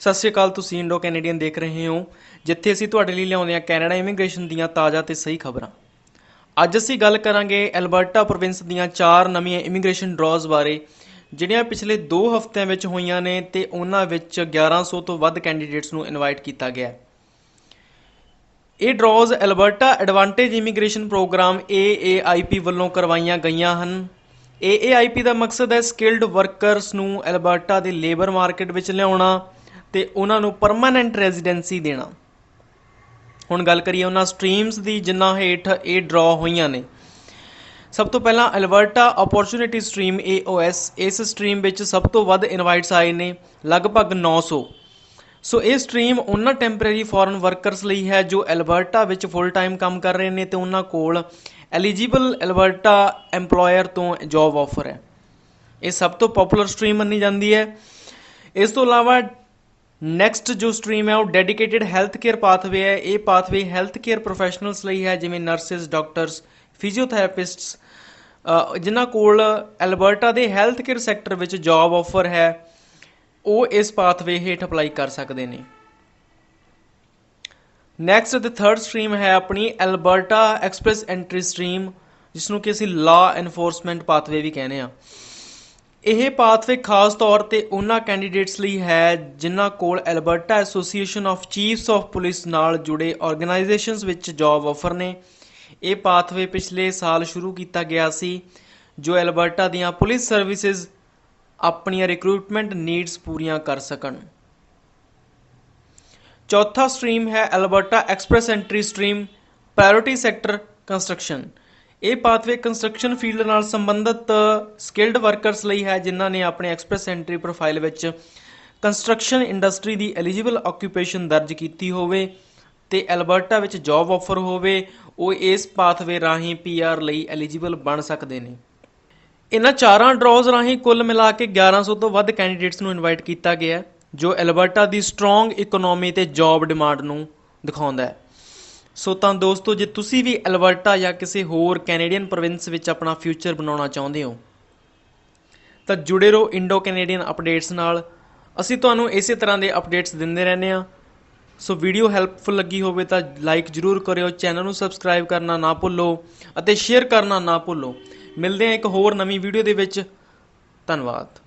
ਸਤਿ ਸ਼੍ਰੀ ਅਕਾਲ, ਤੁਸੀਂ Indo Canadian ਦੇਖ ਰਹੇ ਹੋ, ਜਿੱਥੇ ਅਸੀਂ ਤੁਹਾਡੇ ਲਈ ਲਿਆਉਂਦੇ ਹਾਂ ਕੈਨੇਡਾ ਇਮੀਗ੍ਰੇਸ਼ਨ ਦੀਆਂ ਤਾਜ਼ਾ ਤੇ ਸਹੀ ਖਬਰਾਂ। ਅੱਜ ਅਸੀਂ ਗੱਲ ਕਰਾਂਗੇ ਐਲਬਰਟਾ ਪ੍ਰੋਵਿੰਸ ਦੀਆਂ ਚਾਰ ਨਵੀਆਂ ਇਮੀਗ੍ਰੇਸ਼ਨ ਡਰਾਜ਼ ਬਾਰੇ, ਜਿਹੜੀਆਂ ਪਿਛਲੇ 2 ਹਫ਼ਤਿਆਂ ਵਿੱਚ ਹੋਈਆਂ ਨੇ ਤੇ ਉਹਨਾਂ ਵਿੱਚ 1100 ਤੋਂ ਵੱਧ ਕੈਂਡੀਡੇਟਸ ਨੂੰ ਇਨਵਾਈਟ ਕੀਤਾ ਗਿਆ। ਇਹ draws Alberta advantage immigration program AAIP ਵੱਲੋਂ ਕਰਵਾਈਆਂ ਗਈਆਂ ਹਨ। AAIP ਦਾ ਮਕਸਦ ਹੈ ਸਕਿਲਡ ਵਰਕਰਸ ਨੂੰ ਐਲਬਰਟਾ ਦੇ ਲੇਬਰ ਮਾਰਕੀਟ ਵਿੱਚ ਲਿਆਉਣਾ ਤੇ ਉਹਨਾਂ ਨੂੰ ਪਰਮਨੈਂਟ ਰੈਜ਼ੀਡੈਂਸੀ ਦੇਣਾ। ਹੁਣ ਗੱਲ ਕਰੀਏ ਉਹਨਾਂ ਸਟਰੀਮਸ ਦੀ ਜਿਨ੍ਹਾਂ ਹੇਠ ਇਹ ਡਰਾ ਹੋਈਆਂ ਨੇ। ਸਭ ਤੋਂ ਪਹਿਲਾਂ ਅਲਬਰਟਾ ਓਪਰਚ्युनिटी ਸਟ੍ਰੀਮ AOS ਇਸ ਸਟ੍ਰੀਮ ਵਿੱਚ ਸਭ ਤੋਂ ਵੱਧ ਇਨਵਾਈਟਸ ਆਏ ਨੇ, ਲਗਭਗ 900 ਸੋ। ਇਹ ਸਟ੍ਰੀਮ ਉਹਨਾਂ ਟੈਂਪਰੇਰੀ ਫੋਰਨ ਵਰਕਰਸ ਲਈ ਹੈ ਜੋ ਅਲਬਰਟਾ ਵਿੱਚ ਫੁੱਲ ਟਾਈਮ ਕੰਮ ਕਰ ਰਹੇ ਨੇ ਤੇ ਉਹਨਾਂ ਕੋਲ ਐਲੀਜੀਬਲ ਅਲਬਰਟਾ ਐਮਪਲੋਇਰ ਤੋਂ ਜੌਬ ਆਫਰ ਹੈ। ਇਹ ਸਭ ਤੋਂ ਪਪੂਲਰ ਸਟ੍ਰੀਮ ਮੰਨੀ ਜਾਂਦੀ ਹੈ। ਇਸ ਤੋਂ ਇਲਾਵਾ ਨੈਕਸਟ ਜੋ ਸਟਰੀਮ ਹੈ ਉਹ ਡੈਡੀਕੇਟਿਡ ਹੈਲਥ ਕੇਅਰ ਪਾਥਵੇ ਹੈ। ਇਹ ਪਾਥਵੇ ਹੈਲਥ ਕੇਅਰ ਪ੍ਰੋਫੈਸ਼ਨਲਸ ਲਈ ਹੈ, ਜਿਵੇਂ ਨਰਸਿਸ ਡਾਕਟਰਸ ਫਿਜ਼ੀਓਥੈਰੇਪਿਸਟਸ ਜਿਨ੍ਹਾਂ ਕੋਲ ਐਲਬਰਟਾ ਦੇ ਹੈਲਥ ਕੇਅਰ ਸੈਕਟਰ ਵਿੱਚ ਜੌਬ ਆਫਰ ਹੈ, ਉਹ ਇਸ ਪਾਥਵੇ ਹੇਠ ਅਪਲਾਈ ਕਰ ਸਕਦੇ ਨੇ। ਨੈਕਸਟ ਤੇ ਥਰਡ ਸਟਰੀਮ ਹੈ ਆਪਣੀ ਐਲਬਰਟਾ ਐਕਸਪ੍ਰੈਸ ਐਂਟਰੀ ਸਟਰੀਮ ਜਿਸ ਨੂੰ ਕਿ ਅਸੀਂ ਲਾ ਐਨਫੋਰਸਮੈਂਟ ਪਾਥਵੇ ਵੀ ਕਹਿੰਦੇ ਆ ਇਹ ਪਾਥਵੇ ਖਾਸ ਤੌਰ ਤੇ ਉਹਨਾਂ ਕੈਂਡੀਡੇਟਸ ਲਈ ਹੈ ਜਿਨ੍ਹਾਂ ਕੋਲ Alberta association of chiefs of police ਨਾਲ ਜੁੜੇ ਆਰਗੇਨਾਈਜੇਸ਼ਨਸ ਵਿੱਚ ਜੌਬ ਆਫਰ ਨੇ। ਇਹ ਪਾਥਵੇ ਪਿਛਲੇ ਸਾਲ ਸ਼ੁਰੂ ਕੀਤਾ ਗਿਆ ਸੀ, ਜੋ ਐਲਬਰਟਾ ਦੀਆਂ ਪੁਲਿਸ ਸਰਵਿਸਿਜ਼ ਆਪਣੀਆਂ ਰਿਕਰੂਟਮੈਂਟ ਨੀਡਸ ਪੂਰੀਆਂ ਕਰ ਸਕਣ। ਚੌਥਾ ਸਟਰੀਮ ਹੈ Alberta express entry stream priority sector construction ਇਹ ਪਾਥਵੇ ਕੰਸਟਰਕਸ਼ਨ ਫੀਲਡ ਨਾਲ ਸੰਬੰਧਿਤ ਸਕਿਲਡ ਵਰਕਰਸ ਲਈ ਹੈ, ਜਿਨ੍ਹਾਂ ਨੇ ਆਪਣੇ ਐਕਸਪ੍ਰੈਸ ਐਂਟਰੀ ਪ੍ਰੋਫਾਈਲ ਵਿੱਚ ਕੰਸਟਰਕਸ਼ਨ ਇੰਡਸਟਰੀ ਦੀ ਐਲੀਜੀਬਲ ਆਕੂਪੇਸ਼ਨ ਦਰਜ ਕੀਤੀ ਹੋਵੇ ਤੇ ਐਲਬਰਟਾ ਵਿੱਚ ਜੌਬ ਆਫਰ ਹੋਵੇ, ਉਹ ਇਸ ਪਾਥਵੇ ਰਾਹੀਂ ਪੀਆਰ ਲਈ ਐਲੀਜੀਬਲ ਬਣ ਸਕਦੇ ਨੇ। ਇਹਨਾਂ ਚਾਰਾਂ ਡਰਾਜ਼ ਰਾਹੀਂ ਕੁੱਲ ਮਿਲਾ ਕੇ 1100 ਤੋਂ ਵੱਧ ਕੈਂਡੀਡੇਟਸ ਨੂੰ ਇਨਵਾਈਟ ਕੀਤਾ ਗਿਆ, ਜੋ ਐਲਬਰਟਾ ਦੀ ਸਟਰੋਂਗ ਇਕਨੋਮੀ ਤੇ ਜੌਬ ਡਿਮਾਂਡ ਨੂੰ ਦਿਖਾਉਂਦਾ ਹੈ। ਸੋ ਤਾਂ ਦੋਸਤੋ, ਜੇ ਤੁਸੀਂ ਵੀ ਐਲਬਰਟਾ ਜਾਂ ਕਿਸੇ ਹੋਰ ਕੈਨੇਡੀਅਨ ਪ੍ਰੋਵਿੰਸ ਵਿੱਚ ਆਪਣਾ ਫਿਊਚਰ ਬਣਾਉਣਾ ਚਾਹੁੰਦੇ ਹੋ, ਤਾਂ ਜੁੜੇ ਰਹੋ ਇੰਡੋ ਕੈਨੇਡੀਅਨ ਅਪਡੇਟਸ ਨਾਲ। ਅਸੀਂ ਤੁਹਾਨੂੰ ਇਸੇ ਤਰ੍ਹਾਂ ਦੇ ਅਪਡੇਟਸ ਦਿੰਦੇ ਰਹਿੰਦੇ ਹਾਂ। ਸੋ ਵੀਡੀਓ ਹੈਲਪਫੁਲ ਲੱਗੀ ਹੋਵੇ ਤਾਂ ਲਾਈਕ ਜਰੂਰ ਕਰਿਓ, ਚੈਨਲ ਨੂੰ ਸਬਸਕ੍ਰਾਈਬ ਕਰਨਾ ਨਾ ਭੁੱਲੋ ਅਤੇ ਸ਼ੇਅਰ ਕਰਨਾ ਨਾ ਭੁੱਲੋ। ਮਿਲਦੇ ਹਾਂ ਇੱਕ ਹੋਰ ਨਵੀਂ ਵੀਡੀਓ ਦੇ ਵਿੱਚ। ਧੰਨਵਾਦ।